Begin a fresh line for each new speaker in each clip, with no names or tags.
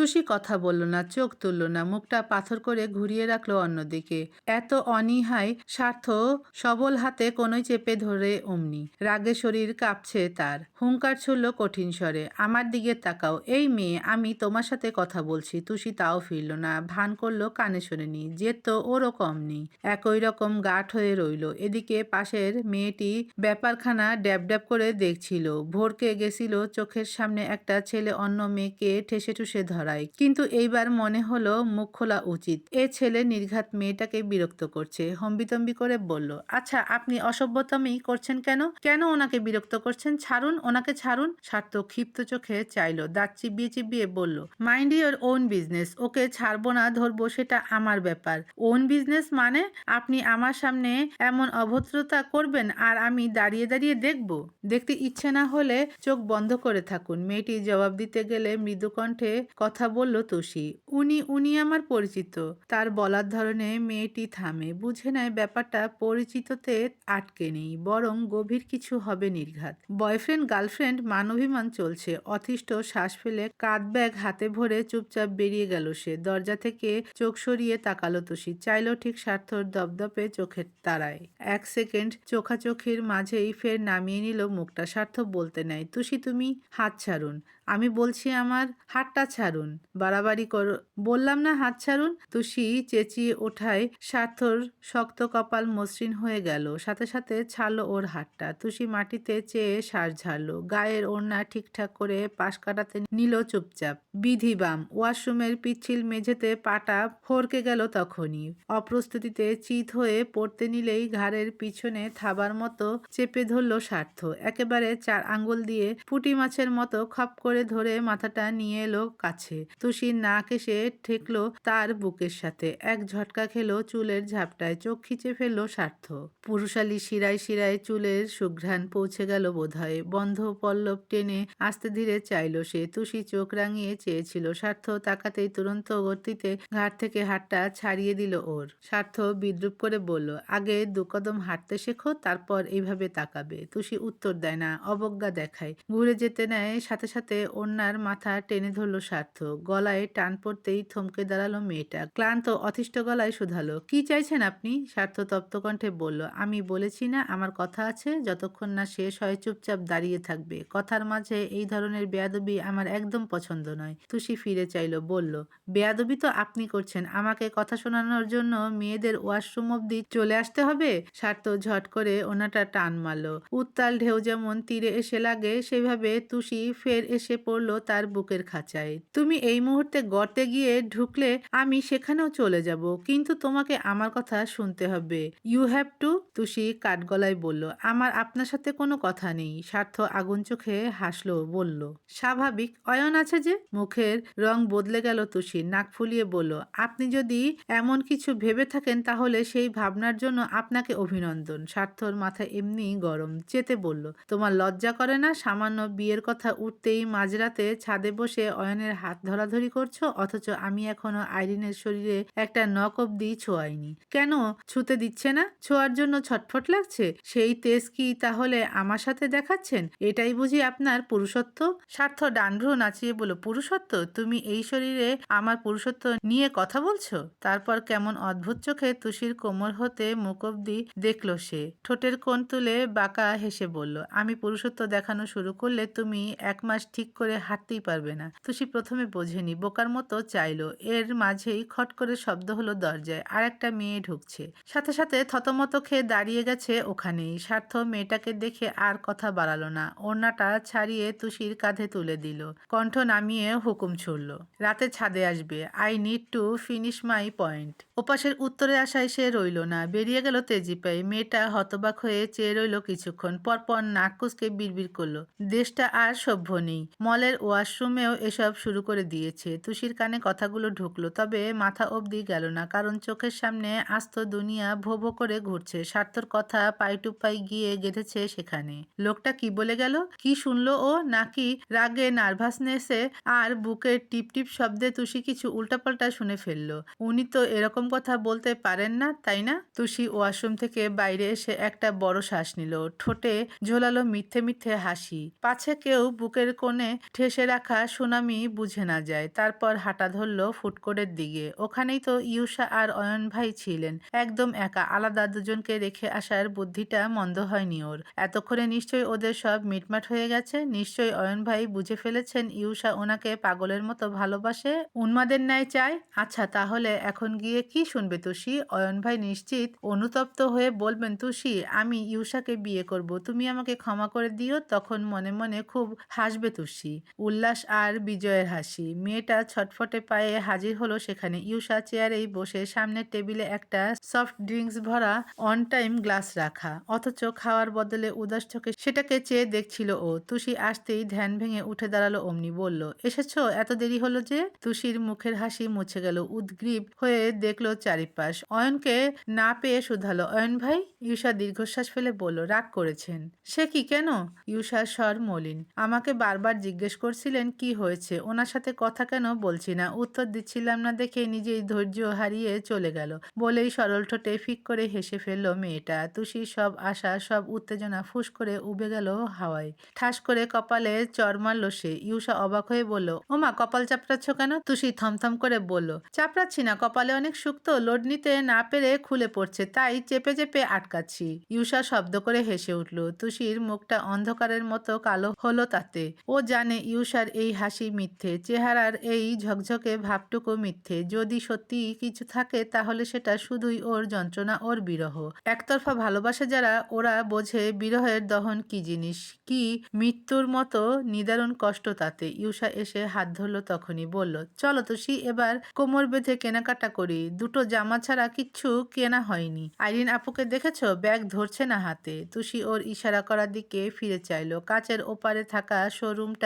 তুষি কথা বলল না, চোখ তুলল না, মুখটা পাথর করে ঘুরিয়ে রাখল অন্যদিকে। এত অনীহায় স্বার্থ সবল হাতে কোনোই চেপে ধরে অমনি। রাগে শরীর কাঁপছে তার। হুঙ্কার ছুড়ল কঠিন স্বরে, আমার দিকে তাকাও, এই মেয়ে, আমি তোমার সাথে কথা বলছি। তুষি তাও ফিরল না, ভান করল কানে শোনেনি যে তো ওরকম নেই একই রকম গাঠ হয়ে রইল। এদিকে পাশের মেয়েটি ব্যাপারখানা ড্যাব ড্যাব করে দেখছিল। ভোরকে গেছিল চোখের সামনে একটা ছেলে অন্য মেয়েকে ঠেসে ঠুসে ধরায় কিন্তু এইবার মনে হলো মুখ খোলা উচিত। এ ছেলে নির্ঘাত মেয়েটাকে বিরক্ত করছে। হম্বিতম্বি করে বলল আচ্ছা আপনি অসভ্যতামি করছেন কেন? কেন ওনাকে বিরক্ত করছেন? ছাড়ুন, ওনাকে ছাড়ুন। স্বার্থ ক্ষিপ্ত চোখে চাইলো, দাঁত চিবিয়ে চিবিয়ে বলল mind your own business okay ছাড়বো না, ধরবো সেটা আমার ব্যাপার। ওন বিজনেস মানে? আপনি আমার সামনে এমন অভদ্রতা করবেন আর আমি দাঁড়িয়ে দাঁড়িয়ে দেখব? দেখতে ইচ্ছে না হলে চোখ বন্ধ করে থাকুন। মেয়েটি জবাব দিতে গেলে মৃদু কণ্ঠে কথা বলল তুষি। উনি উনি আমার পরিচিত। তার বলার ধরনে মেয়েটি থামে। বুঝে নেয় ব্যাপারটা পরিচিততে আটকে নেই, বরং গভীর কিছু হবে নির্ঘাত। বয়ফ্রেন্ড, গার্লফ্রেন্ড, মানবিমান চলছে। অথিষ্ঠ শ্বাস ফেলে কাঁধ ব্যাগ হাতে ভরে চুপচাপ বেরিয়ে গেল সে। দরজা থেকে চোখ সরিয়ে তাকালো তুষি। চাইলো ঠিক স্বার্থর দপদপে চোখের তারায়। এক সেকেন্ড চোখাচোখির মাঝেই ফের নামিয়ে নিল মুখটা। স্বার্থ বলতে নেয়। তুষি, তুমি হাত ছাড়ুন। আমি বলছি আমার হাতটা ছাড়ুন, বাড়াবাড়ি করো, বললাম না হাত ছাড়ুন। তুষি চেঁচিয়ে ওঠায় স্বার্থর শক্ত কপাল মসৃণ হয়ে গেল। সাথে সাথে ছাড়লো ওর হাতটা। তুষি মাটিতে চেয়ে শ্বাস ঝাড়লো। গায়ের ওড়না ঠিকঠাক করে পাশ কাটাতে নিল চুপচাপ। বিধিবাম ওয়াশরুমের পিচ্ছিল মেঝেতে পাটা ফরকে গেল তখনই। অপ্রস্তুতিতে চিত হয়ে পড়তে নিলেই ঘাড়ের পিছনে থাবার মতো চেপে ধরল স্বার্থ একেবারে চার আঙ্গুল দিয়ে পুঁটি মাছের মতো খপ করে ধরে মাথাটা নিয়ে এলো কাছে। তুষির নাক এসে ঠেকলো তার বুকের সাথে। এক ঝটকা খেলো চুলের ঝাপটায়। চোখ খিচে ফেলল স্বার্থ। পুরুষালী শিরায় শিরায় চুলের সুঘ্রাণ পৌঁছে গেল বোধহয়। বন্ধ পল্লব টেনে আস্তে ধীরে চাইলো সে। তুষি চোখ রাঙিয়ে চেয়েছিল। স্বার্থ তাকাতেই তুরন্ত গতিতে ঘাট থেকে হাতটা ছাড়িয়ে দিল ওর। স্বার্থ বিদ্রুপ করে বলল, আগে দু কদম হাঁটতে শেখো, তারপর এইভাবে তাকাবে। তুষি উত্তর দেয়, না, অবজ্ঞা দেখায়। ঘুরে যেতে নেয় সাথে সাথে অন্যার মাথা টেনে ধরলো স্বার্থ। গলায় টান পড়তেই থমকে দাঁড়াল মেয়েটা। ক্লান্ত, অতিষ্ঠ গলায় শুধালো। কি চাইছেন আপনি? স্বার্থ তপ্ত কণ্ঠে বলল, আমি বলেছি না, আমার কথা আছে, যতক্ষণ না শেষ হয় চুপচাপ দাঁড়িয়ে থাকবে। কথার মাঝে এই ধরনের বেয়াদবি আমার একদম পছন্দ নয়। তুষি ফিরে চাইলো, বলল, বেয়াদবি তো আপনি করছেন। আমাকে কথা শোনানোর জন্য মেয়েদের ওয়াশরুম অব্দি চলে আসতে হবে? স্বার্থ ঝট করে ওনাটা টান মারলো। উত্তাল ঢেউ যেমন তীরে এসে লাগে, সেভাবে তুষি ফের এসে পড়ল তার বুকের খাঁচায়। তুমি এই মুহূর্তে গর্তে গিয়ে ঢুকলে আমি সেখানেও চলে যাব, কিন্তু তোমাকে আমার কথা শুনতে হবে। ইউ হ্যাভ টু তুষি কাঠগলায় বলল। আমার, আপনার সাথে কোনো কথা নেই। স্বার্থ আগুন চোখে হাসলো, বলল। স্বাভাবিক, অয়ন আছে যে? মুখের রং বদলে গেল তুষি, নাক ফুলিয়ে বলল। আপনি যদি এমন কিছু ভেবে থাকেন, তাহলে সেই ভাবনার জন্য আপনাকে অভিনন্দন। স্বার্থর মাথা এমনি গরম, চেতে বলল। তোমার লজ্জা করে না, সামান্য বিয়ের কথা উঠতেই মাঝরাতে ছাদে বসে অয়নের হাত ধরাধরি করছ? অথচ আমি এখনও আইরিনের শরীরে একটা নখ অব্দি ছোঁয়াইনি। কেন? ছুতে দিচ্ছে না? ছোঁয়ার জন্য ছটফট লাগছে? সেই তেজ কি তাহলে আমার সাথে দেখাচ্ছেন? এটাই বুঝি আপনার পুরুষত্ব? স্বার্থ ডানভ্রু নাচিয়ে বলো পুরুষত্ব? তুমি এই শরীরে আমার পুরুষত্ব নিয়ে কথা বলছো? তারপর কেমন অদ্ভুত চোখে তুষির কোমর হতে মুখ অব্দি দেখল সে। ঠোঁটের কোণ তুলে বাঁকা হেসে বলল, আমি পুরুষত্ব দেখানো শুরু করলে তুমি এক মাস ঠিক করে হাঁটতেই পারবে না। তুষি প্রথমে বোঝেনি, বোকার মতো চাইলো। এর মাঝেই খট করে শব্দ হলো দরজায় আর একটা মেয়ে ঢুকছে। সাথে সাথে থতমত খেয়ে দাঁড়িয়ে গেছে ওখানেই। স্বার্থ মেয়েটাকে দেখে আর কথা বাড়ালো না। ওড়নাটা ছাড়িয়ে তুষির কাঁধে তুলে দিল। কণ্ঠ নামিয়ে হুকুম ছুড়ল, রাতে ছাদে আসবে। I need to finish my point. ওপাশের উত্তরে আসায় সে রইল না। বেরিয়ে গেল তেজিপাই। মেয়েটা হতবাক হয়ে চেয়ে রইল কিছুক্ষণ। পরপর নাক কুচকে বিড়বিড় করল। দেশটা আর সভ্য নেই। মলের ওয়াশরুমেও এসব শুরু করে দিয়েছে। তুষির কানে কথাগুলো ঢুকলো, তবে মাথা অবধি গেল না, কারণ চোখের সামনে আস্ত দুনিয়া ভো ভো করে ঘুরছে। স্বার্থর কথা পাই টু পাই গিয়ে গেঁথেছে সেখানে। লোকটা কি বলে গেল? কি শুনলো ও? নাকি রাগে, নার্ভাসনেসে আর বুকের টিপ টিপ শব্দে তুষি কিছু উল্টাপাল্টা শুনে ফেলল? উনি তো এরকম কথা বলতে পারেন না, তাই না? তুষি ওয়াশরুম থেকে বাইরে এসে একটা বড় শ্বাস নিল। ঠোঁটে ঝোলালো মিথ্যে মিথ্যে হাসি। পাছে কেউ বুকের কোণে ঠেসে রাখা সুনামি বুঝে না যায়। তারপর হাঁটা ধরল ফুটকোটের দিকে। ওখানেই তো ইউষা আর অয়ন ভাই ছিলেন। একদম একা। আলাদা দুজনকে রেখে আসার বুদ্ধিটা মন্দ হয়নি ওর। এতক্ষণে নিশ্চয়ই ওদের সব মিটমাট হয়ে গেছে। নিশ্চয়ই অয়ন ভাই বুঝে ফেলেছেন ইউষা ওনাকে পাগলের মতো ভালোবাসে। উন্মাদের ন্যায় চায়। আচ্ছা তাহলে এখন গিয়ে কি শুনবে তুষি? অয়ন ভাই নিশ্চিত অনুতপ্ত হয়ে বলবেন, তুষি, আমি ইউষাকে বিয়ে করব। তুমি আমাকে ক্ষমা করে দিও। তখন মনে মনে খুব হাসবে তুষি। উল্লাস আর বিজয়ের হাসি। মেয়েটা ছটফটে পায়ে হাজির হলো সেখানে। ইউষা চেয়ারেই বসে সামনের টেবিলে একটা সফট ড্রিঙ্কস ভরা অন টাইম গ্লাস রাখা। অথচ খাওয়ার বদলে উদাস চোখে সেটাকে চেয়ে দেখছিল ও। তুষি আসতেই ধ্যান ভেঙে উঠে দাঁড়াল, অমনি বলল, এসেছ? এত দেরি হলো যে? তুষির মুখের হাসি মুছে গেল, উদ্গ্রীব হয়ে দেখল চারিপাশ। অয়নকে না পেয়ে শুধালো, অয়ন ভাই? ইউষা দীর্ঘশ্বাস ফেলে বলল, রাগ করেছেন। সে কি কেন? ইউষার স্বর মলিন। আমাকে বারবার জিজ্ঞেস করছিলেন, কি হয়েছে? ওনার সাথে কথা কেন বলছি না? উত্তর দিচ্ছিলাম না দেখে নিজেই ধৈর্য হারিয়ে চলে গেল। বলেই সরল ঠোঁটে ফিক করে হেসে ফেলল মেয়েটা। তুষির সব আশা, সব উত্তেজনা ফুস করে উবে গেল হাওয়ায়। ঠাস করে কপালে চর মারল সে। ইউষা অবাক হয়ে বলল ওমা কপাল চাপড়াচ্ছ কেন? তুষি থমথম করে বলল, চাপড়াচ্ছি না, কপালে অনেক শুক্ত লোড নিতে না পেরে খুলে পড়ছে, তাই চেপে চেপে আটকাচ্ছি। ইউষা শব্দ করে হেসে উঠল। তুষির মুখটা অন্ধকারের মতো কালো হলো তাতে। ও জানে ইউষার এই হাসি মিথ্যে, চেহারার এই ঝকঝকে ভাবটুকু মিথ্যে। যদি সত্যি কিছু থাকে, তাহলে সেটা শুধুই ওর যন্ত্রণা, ওর বিরহ। একতরফা ভালোবাসে যারা, ওরা বোঝে বিরহের দহন কি জিনিস, কি মৃত্যুর মতো নিদারুণ কষ্ট তাতে। ইউষা এসে হাত ধরলো তখনই, বলল, চলো তো সি এবার কোমর বেঁধে কেনাকাটা করি। দুটো জামা ছাড়া কিচ্ছু কেনা হয়নি। আইরিন আপুকে দেখেছ? ব্যাগ ধরছে না হাতে। তুষি ওর ইশারা করার দিকে ফিরে চাইলো। কাচের ওপারে থাকা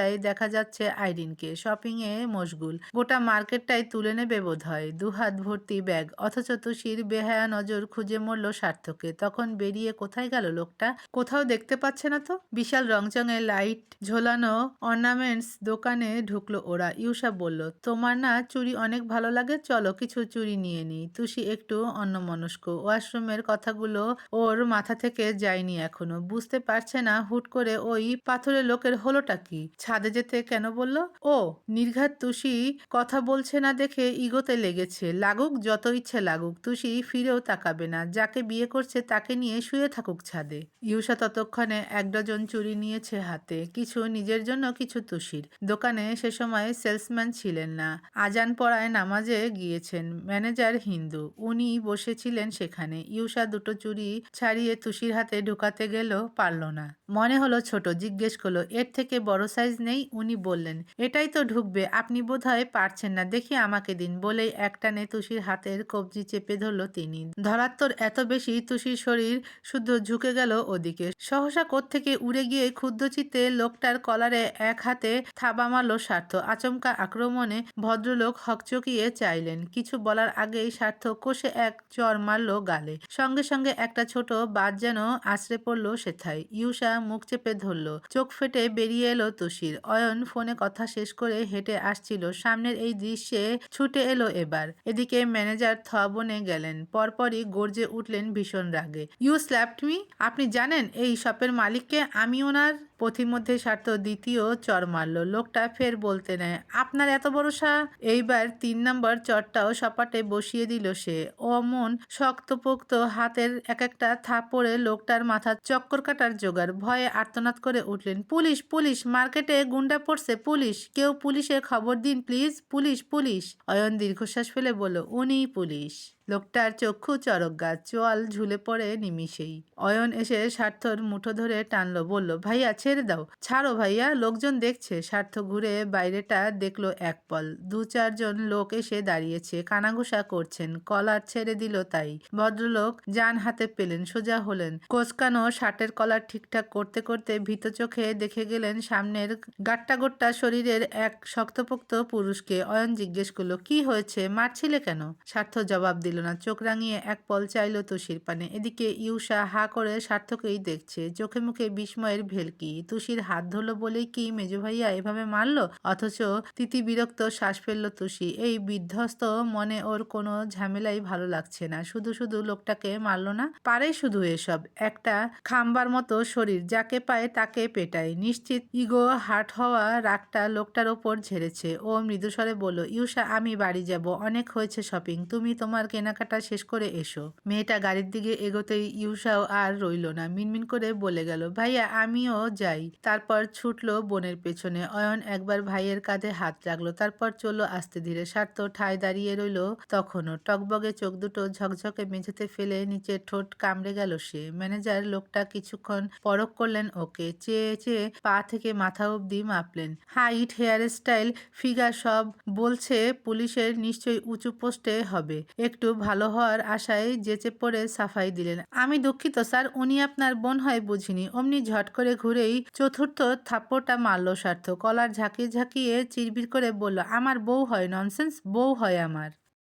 শোরুমটায় দেখা যাচ্ছে আইরিনকে শপিং এ মশগুল। গোটা মার্কেটটাই তুলে নেবে বোধ হয় দুহাত ভর্তি ব্যাগ, অথচ তুষির বেহায়া নজর খুঁজে মরল সার্থকে তখন বেরিয়ে কোথায় গেল লোকটা? কোথাও দেখতে পাচ্ছে না তো? বিশাল রংচঙে লাইট ঝোলানো অর্নামেন্টস দোকানে ঢুকলো ওরা। ইউসা বলল, তোমার না চুরি অনেক ভালো লাগে, চলো কিছু চুরি নিয়ে নিই। তুষি একটু অন্যমনস্ক। ওয়াশরুমের কথাগুলো ওর মাথা থেকে যায়নি এখনও। বুঝতে পারছে না হুট করে ওই পাথরের লোকের হলোটা কি? ছাদে যেতে কেন বলল? ও, নির্ঘাত তুষি কথা বলছে না দেখে ইগোতে লেগেছে। লাগুক, যত ইচ্ছে লাগুক, তুষি ফিরেও তাকাবে না। যাকে বিয়ে করছে তাকে নিয়ে শুয়ে থাকুক ছাদে। ইউসা ততক্ষণে এক ডজন চুরি নিয়েছে হাতে। কিছু নিজের জন্য, কিছু তুষির। দোকানে সে সময় সেলসম্যান ছিলেন না। আজান পড়ায় নামাজে গিয়েছেন। ম্যানেজার হিন্দু। উনি বসেছিলেন সেখানে। ইউসা দুটো চুরি ছাড়িয়ে তুষির হাতে ঢোকাতে গেল পারল না। মনে হলো ছোট। জিজ্ঞেস করল, এর থেকে বড় সাইজ নেই, উনি বললেন, এটাই তো ঢুকবে, আপনি বোধহয় পারছেন না, দেখি আমাকে দিন। বলেই একটানে তুষির হাতের কবজি চেপে ধরলো তিনি। ধরাত্তর এত বেশি তুষির শরীর শুদ্ধ ঝুঁকে গেল ওদিকে। সহসা থেকে উড়ে গিয়ে ক্ষুদ্রচিত্তে লোকটার কলারে এক হাতে থাবা মারল স্বার্থ। আচমকা আক্রমণে ভদ্রলোক হকচকিয়ে চাইলেন। কিছু বলার আগেই স্বার্থ কষে এক চর মারল গালে। সঙ্গে সঙ্গে একটা ছোট বাদ যেন আশ্রে পড়ল সেথায়। ইউষা মুখ চেপে ধরল। চোখ ফেটে বেরিয়ে এলো তুষির অয়ন ফোনে কথা শেষ করে হেঁটে আসছিল। সামনের এই দৃশ্যে ছুটে এলো এবার। এদিকে ম্যানেজার থবনে বনে গেলেন। পরপরই গর্জে উঠলেন ভীষণ রাগে। ইউ স্ল্যাপড মি আপনি জানেন এই শপের মালিককে? আমি ওনার পথিমধ্যে স্বার্থ দ্বিতীয় চর মারল। লোকটা ফের বলতে নেয়, আপনার এত বড় সা এইবার তিন নম্বর চরটাও সপাটে বসিয়ে দিল সে। অমন শক্তপোক্ত হাতের এক একটা থাপড়ে লোকটার মাথা চক্কর কাটার জোগাড়। ভয়ে আর্তনাদ করে উঠলেন, পুলিশ পুলিশ, মার্কেটে গুন্ডা পড়ছে, পুলিশ, কেউ পুলিশে খবর দিন, প্লিজ, পুলিশ পুলিশ। অয়ন দীর্ঘশ্বাস ফেলে বলল, উনিই পুলিশ। লোকটার চক্ষু চরক গাছ, চোয়াল ঝুলে পড়ে নিমিষেই। অয়ন এসে স্বার্থর মুঠো ধরে টানলো, বলল, ভাইয়া, ছেড়ে দাও। ছাড়ো ভাইয়া, লোকজন দেখছে। স্বার্থ ঘুরে বাইরেটা দেখল এক পল। দু চারজন লোক এসে দাঁড়িয়েছে, কানাঘুষা করছেন, কলার ছেড়ে দিল তাই। ভদ্রলোক যান হাতে পেলেন, সোজা হলেন। কোচকানো শার্টের কলার ঠিকঠাক করতে করতে ভীত চোখে দেখে গেলেন, সামনের গাট্টা গোট্টা শরীরের এক শক্তপোক্ত পুরুষকে। অয়ন জিজ্ঞেস করল, কি হয়েছে? মারছিলে কেন? স্বার্থ জবাব দিল দিল না। চোখ রাঙিয়ে এক পল চাইল তুষির পানে। এদিকে ইউষা হা করে সার্থকেই দেখছে। চোখে মুখে বিস্ময়ের ভেলকি। তুষির হাত ধরলো বলেই কি মেজো ভাইয়া এভাবে মারলো? অথচ তিতি বিরক্ত শ্বাস ফেলল তুষি। এই বিধ্বস্ত মনে ওর কোনো ঝামেলাই ভালো লাগছে না। শুধু শুধু লোকটাকে মারলো না, পারে শুধু এসব। একটা খাম্বার মতো শরীর, যাকে পায় তাকে পেটায়। নিশ্চিত ইগো হাট হওয়া রাগটা লোকটার ওপর ঝেড়েছে। ও মৃদুস্বরে বলল, ইউষা, আমি বাড়ি যাব। অনেক হয়েছে শপিং। তুমি তোমার কেনাকাটা শেষ করে এসো। মেয়েটা গাড়ির দিকে এগোতেই ইউষাও আর রইল না। মিনমিন করে বলে গেল, ভাইয়া, আমিও যাই। তারপর ছুটলো বোনের পেছনে। অয়ন একবার ভাইয়ের কাঁধে হাত রাখল, তারপর চলল আস্তে ধীরে। স্বার্থ ঠায় দাঁড়িয়ে রইল তখনও। টকবগে চোখ দুটো ঝকঝকে মেঝেতে ফেলে নিচে ঠোঁট কামড়ে গেল সে। ম্যানেজার লোকটা কিছুক্ষণ পরখ করলেন ওকে, চেয়ে চেয়ে পা থেকে মাথা অব্দি মাপলেন। হাইট, হেয়ার স্টাইল, ফিগার সব বলছে পুলিশের নিশ্চয়ই উঁচু পোস্টে হবে। একটু ভালো হওয়ার আশায় যেচে পড়ে সাফাই দিলেন। আমি দুঃখিত, স্যার। উনি আপনার বোন হয় বুঝিনি। অমনি ঝট করে ঘুরেই চতুর্থ থাপ্পড়টা মারল স্বার্থ কলার ঝাঁকিয়ে ঝাঁকিয়ে চিরবির করে বলল, আমার বউ হয়, ননসেন্স, বউ হয় আমার।